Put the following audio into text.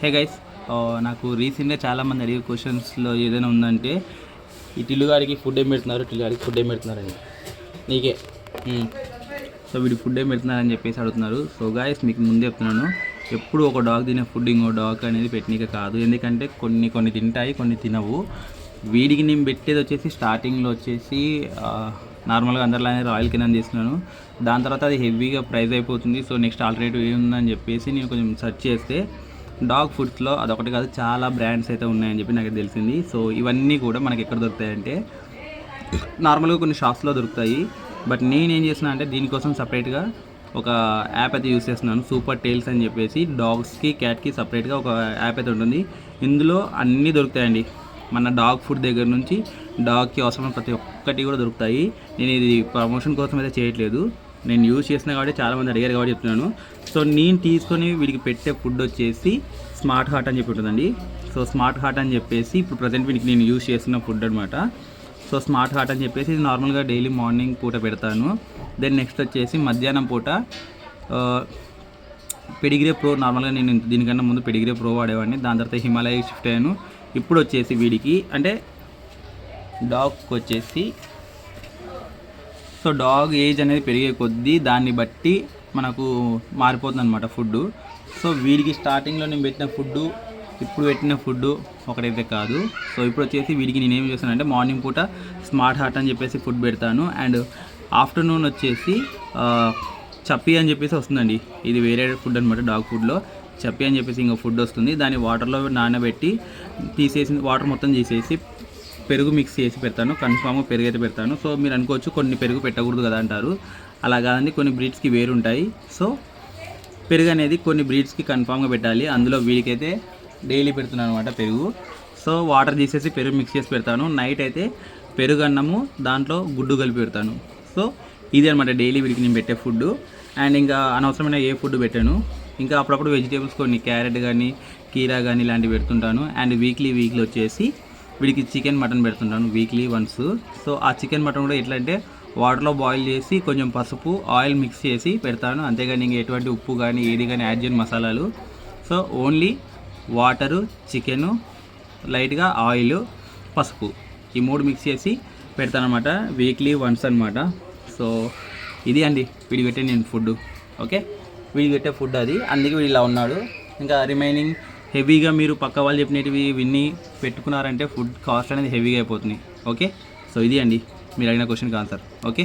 Hey guys నాకు రీసెంట్గా చాలామంది అడిగే క్వశ్చన్స్లో ఏదైనా ఉందంటే ఈ టిల్లు గారికి ఫుడ్ ఏం పెడుతున్నారు? టిల్లు గారికి ఫుడ్ ఏం పెడుతున్నారని నీకే. సో వీడు ఫుడ్ ఏం పెడుతున్నారని చెప్పేసి అడుగుతున్నారు. సో గాయస్ మీకు ముందే చెప్తున్నాను. ఎప్పుడు ఒక డాగ్ తినే ఫుడ్ ఇంకో డాగ్ అనేది పెట్టినక కాదు. ఎందుకంటే కొన్ని కొన్ని తింటాయి కొన్ని తినవు. వీడికి నేను పెట్టేది వచ్చేసి స్టార్టింగ్లో వచ్చేసి నార్మల్గా అందరిలానే రాయల్ కింద చేస్తున్నాను. దాని తర్వాత అది హెవీగా ప్రైస్ అయిపోతుంది. సో నెక్స్ట్ ఆల్టర్నేటివ్ ఏముందని చెప్పేసి నేను కొంచెం సెర్చ్ చేస్తే డాగ్ ఫుడ్స్లో అదొకటి కాదు చాలా బ్రాండ్స్ అయితే ఉన్నాయని చెప్పి నాకు తెలిసింది. సో ఇవన్నీ కూడా మనకి ఎక్కడ దొరుకుతాయంటే నార్మల్గా కొన్ని షాప్స్లో దొరుకుతాయి. బట్ నేనేం చేసిన అంటే దీనికోసం సపరేట్గా ఒక యాప్ అయితే యూస్ చేస్తున్నాను సూపర్ టైల్స్ అని చెప్పేసి. డాగ్స్కి క్యాట్కి సపరేట్గా ఒక యాప్ అయితే ఉంటుంది. ఇందులో అన్నీ దొరుకుతాయండి. మన డాగ్ ఫుడ్ దగ్గర నుంచి డాగ్కి అవసరమైన ప్రతి ఒక్కటి కూడా దొరుకుతాయి. నేను ఇది ప్రమోషన్ కోసం అయితే చేయట్లేదు. నేను యూజ్ చేసిన కాబట్టి చాలామంది అడిగారు కాబట్టి చెప్తున్నాను. సో నేను తీసుకొని వీడికి పెట్టే ఫుడ్ వచ్చేసి స్మార్ట్ హార్ట్ అని చెప్పి ఉంటుందండి. సో స్మార్ట్ హార్ట్ అని చెప్పేసి ఇప్పుడు ప్రజెంట్ వీడికి నేను యూజ్ చేస్తున్న ఫుడ్ అనమాట సో స్మార్ట్ హార్ట్ అని చెప్పేసి ఇది నార్మల్గా డైలీ మార్నింగ్ పూట పెడతాను. దెన్ నెక్స్ట్ వచ్చేసి మధ్యాహ్నం పూట పెడిగ్రే ప్రో నార్మల్గా నేను దీనికన్నా ముందు పెడిగ్రే ప్రో వాడేవాడిని. దాని తర్వాత హిమాలయ షిఫ్ట్ అయ్యాను. ఇప్పుడు వచ్చేసి వీడికి అంటే డాగ్కి వచ్చేసి సో డాగ్ ఏజ్ అనేది పెరిగే కొద్దీ దాన్ని బట్టి మనకు మారిపోతుంది అనమాట ఫుడ్ సో వీడికి స్టార్టింగ్లో నేను పెట్టిన ఫుడ్ ఇప్పుడు పెట్టిన ఫుడ్ ఒకటైతే కాదు. సో ఇప్పుడు వచ్చేసి వీడికి నేను చేస్తానంటే మార్నింగ్ పూట స్మార్ట్ హార్ట్ అని చెప్పేసి ఫుడ్ పెడతాను. అండ్ ఆఫ్టర్నూన్ వచ్చేసి చప్పి అని చెప్పేసి వస్తుందండి. ఇది వేరే ఫుడ్ అనమాట డాగ్ ఫుడ్లో. చప్పి అని చెప్పేసి ఇంకో ఫుడ్ వస్తుంది. దాన్ని వాటర్లో నానబెట్టి తీసేసి వాటర్ మొత్తం తీసేసి పెరుగు మిక్స్ చేసి పెడతాను. కన్ఫామ్గా పెరుగు అయితే పెడతాను. సో మీరు అనుకోవచ్చు కొన్ని పెరుగు పెట్టకూడదు కదా అంటారు. అలా కాదండి కొన్ని బ్రీడ్స్కి వేరు ఉంటాయి సో పెరుగు అనేది కొన్ని బ్రీడ్స్కి కన్ఫామ్గా పెట్టాలి. అందులో వీడికైతే డైలీ పెడుతున్నాను అనమాట పెరుగు. సో వాటర్ తీసేసి పెరుగు మిక్స్ చేసి పెడతాను. నైట్ అయితే పెరుగు అన్నము దాంట్లో గుడ్డు కలిపి పెడతాను. సో ఇది అనమాట డైలీ వీడికి నేను పెట్టే ఫుడ్ అండ్ ఇంకా అనవసరమైన ఏ ఫుడ్ పెట్టాను. ఇంకా అప్పుడప్పుడు వెజిటేబుల్స్ కొన్ని క్యారెట్ కానీ కీరా కానీ ఇలాంటివి పెడుతుంటాను. అండ్ వీక్లీ వీక్లీ వచ్చేసి వీడికి చికెన్ మటన్ పెడుతుంటాను వీక్లీ వన్స్. సో ఆ చికెన్ మటన్ కూడా ఎట్లా అంటే వాటర్లో బాయిల్ చేసి కొంచెం పసుపు ఆయిల్ మిక్స్ చేసి పెడతాను. అంతేగాని ఇంక ఎటువంటి ఉప్పు కానీ ఏది కానీ యాడ్ చేయని మసాలాలు. సో ఓన్లీ వాటరు చికెను లైట్గా ఆయిల్ పసుపు ఈ మూడు మిక్స్ చేసి పెడతానమాట వీక్లీ వన్స్ అనమాట సో ఇది అండి వీడి పెట్టే నేను ఫుడ్ ఓకే? వీడికి పెట్టే ఫుడ్ అది. అందుకే వీడు ఇలా ఉన్నాడు. ఇంకా రిమైనింగ్ హెవీగా మీరు పక్క వాళ్ళు చెప్పినవి విన్ని పెట్టుకున్నారంటే ఫుడ్ కాస్ట్ అనేది హెవీగా అయిపోతుంది. ఓకే? సో ఇది అండి. మీరు అడిగిన క్వశ్చన్కి ఆన్సర్ ఓకే?